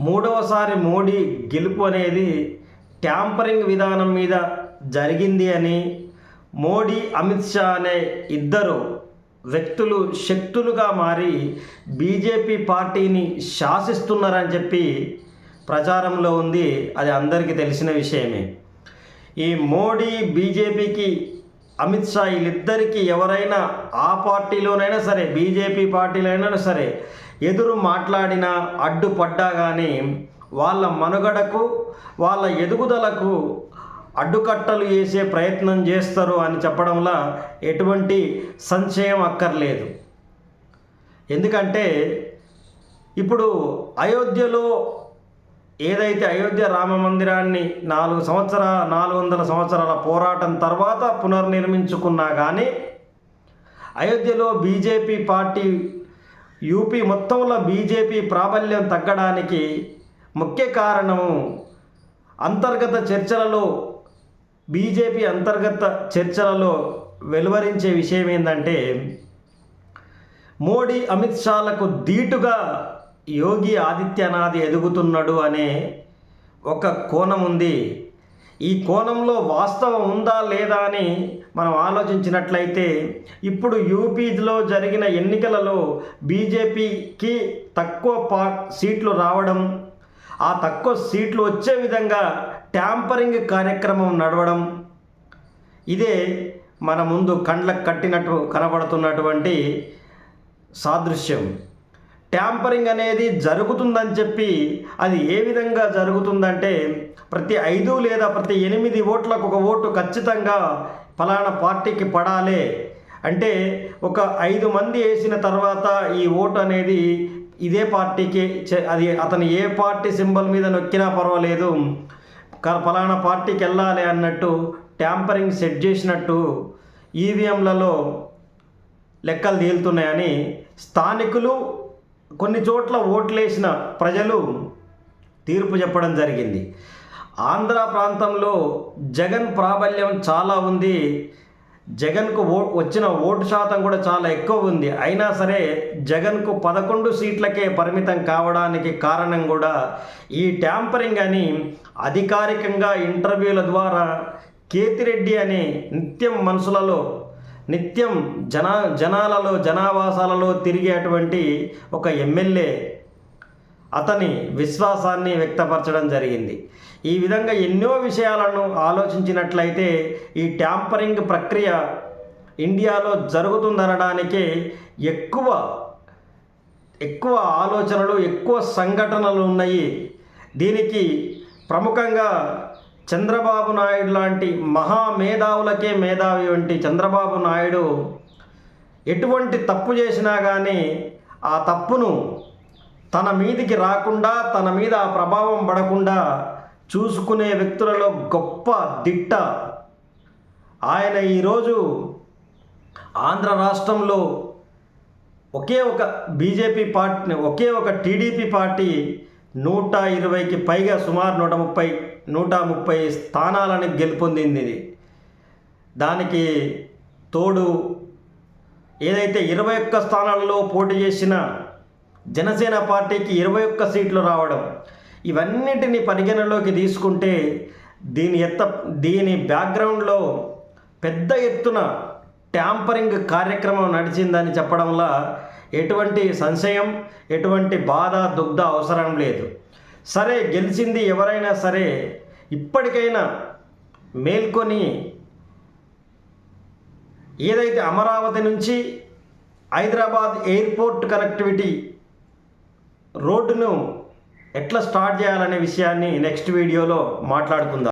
మూడవసారి మోడీ గెలుపు అనేది ట్యాంపరింగ్ విధానం మీద జరిగింది అని మోడీ అమిత్ షా అనే ఇద్దరు వ్యక్తులు శక్తులుగా మారి బీజేపీ పార్టీని శాసిస్తున్నారని చెప్పి ప్రచారంలో ఉంది. అది అందరికీ తెలిసిన విషయమే. ఈ మోడీ బీజేపీకి అమిత్ షా వీళ్ళిద్దరికీ ఎవరైనా ఆ పార్టీలోనైనా సరే బీజేపీ పార్టీలోనైనా సరే ఎదురు మాట్లాడినా అడ్డుపడ్డా కానీ వాళ్ళ మనుగడకు వాళ్ళ ఎదుగుదలకు అడ్డుకట్టలు వేసే ప్రయత్నం చేస్తారు అని చెప్పడంలో ఎటువంటి సంశయం అక్కర్లేదు. ఎందుకంటే ఇప్పుడు అయోధ్యలో ఏదైతే అయోధ్య రామ మందిరాన్ని నాలుగు సంవత్సర నాలుగు వందల సంవత్సరాల పోరాటం తర్వాత పునర్నిర్మించుకున్నా కానీ అయోధ్యలో బీజేపీ పార్టీ యూపీ మొత్తంలో బీజేపీ ప్రాబల్యం తగ్గడానికి ముఖ్య కారణము అంతర్గత చర్చలలో బీజేపీ అంతర్గత చర్చలలో వెలువరించే విషయం ఏంటంటే మోడీ అమిత్ షాలకు ధీటుగా యోగి ఆదిత్యనాథ్ ఎదుగుతున్నాడు అనే ఒక కోణం ఉంది. ఈ కోణంలో వాస్తవం ఉందా లేదా అని మనం ఆలోచించినట్లయితే ఇప్పుడు యూపీలో జరిగిన ఎన్నికలలో బీజేపీకి తక్కువ పా సీట్లు రావడం ఆ తక్కువ సీట్లు వచ్చే విధంగా ట్యాంపరింగ్ కార్యక్రమం నడవడం ఇదే మన ముందు కండ్లకు కట్టినట్టు కనబడుతున్నటువంటి సాదృశ్యం. ట్యాంపరింగ్ అనేది జరుగుతుందని చెప్పి అది ఏ విధంగా జరుగుతుందంటే ప్రతి ఐదు లేదా ప్రతి ఎనిమిది ఓట్లకు ఒక ఓటు ఖచ్చితంగా ఫలానా పార్టీకి పడాలి. అంటే ఒక ఐదు మంది వేసిన తర్వాత ఈ ఓటు అనేది ఇదే పార్టీకి అది అతను ఏ పార్టీ సింబల్ మీద నొక్కినా పర్వాలేదు. క- ఫలానా పార్టీకి వెళ్ళాలి అన్నట్టు ట్యాంపరింగ్ సెట్ చేసినట్టు ఈవీఎంలలో లెక్కలు తేలుతున్నాయని స్థానికులు కొన్ని చోట్ల ఓట్లేసిన ప్రజలు తీర్పు చెప్పడం జరిగింది. ఆంధ్ర ప్రాంతంలో జగన్ ప్రాబల్యం చాలా ఉంది. జగన్కు ఓ వచ్చిన ఓటు శాతం కూడా చాలా ఎక్కువ ఉంది. అయినా సరే జగన్కు పదకొండు సీట్లకే పరిమితం కావడానికి కారణం కూడా ఈ ట్యాంపరింగ్ అని అధికారికంగా ఇంటర్వ్యూల ద్వారా కేతిరెడ్డి అనే నిత్యం మనసులలో నిత్యం జనా జనాలలో జనావాసాలలో తిరిగేటువంటి ఒక ఎమ్మెల్యే అతని విశ్వాసాన్ని వ్యక్తపరచడం జరిగింది. ఈ విధంగా ఎన్నో విషయాలను ఆలోచించినట్లయితే ఈ ట్యాంపరింగ్ ప్రక్రియ ఇండియాలో జరుగుతుందనడానికే ఎక్కువ ఎక్కువ ఆలోచనలు ఎక్కువ సంఘటనలు ఉన్నాయి. దీనికి ప్రముఖంగా చంద్రబాబు నాయుడు లాంటి మహా మేధావులకే మేధావి వంటి చంద్రబాబు నాయుడు ఎటువంటి తప్పు చేసినా కానీ ఆ తప్పును తన మీదికి రాకుండా తన మీద ఆ ప్రభావం పడకుండా చూసుకునే వ్యక్తులలో గొప్ప దిట్ట. ఆయన ఈరోజు ఆంధ్ర రాష్ట్రంలో ఒకే ఒక బీజేపీ పార్టీ ఒకే ఒక టీడీపీ పార్టీ నూట ఇరవైకి పైగా సుమారు నూట ముప్పై నూట ముప్పై స్థానాలని గెలుపొందింది ఇది. దానికి తోడు ఏదైతే ఇరవై ఒక్క స్థానాలలో పోటీ చేసిన జనసేన పార్టీకి ఇరవై ఒక్క సీట్లు రావడం ఇవన్నిటిని పరిగణలోకి తీసుకుంటే దీని ఎత్త దీని బ్యాక్గ్రౌండ్లో పెద్ద ఎత్తున ట్యాంపరింగ్ కార్యక్రమం నడిచిందని చెప్పడంలో ఎటువంటి సంశయం ఎటువంటి బాధ దుగ్ధ అవసరం లేదు. సరే గెలిచింది ఎవరైనా సరే ఇప్పటికైనా మేల్కొని ఏదైతే అమరావతి నుంచి హైదరాబాద్ ఎయిర్పోర్ట్ కనెక్టివిటీ రోడ్డును ఎట్లా స్టార్ట్ చేయాలనే విషయాన్ని నెక్స్ట్ వీడియోలో మాట్లాడుకుందాం.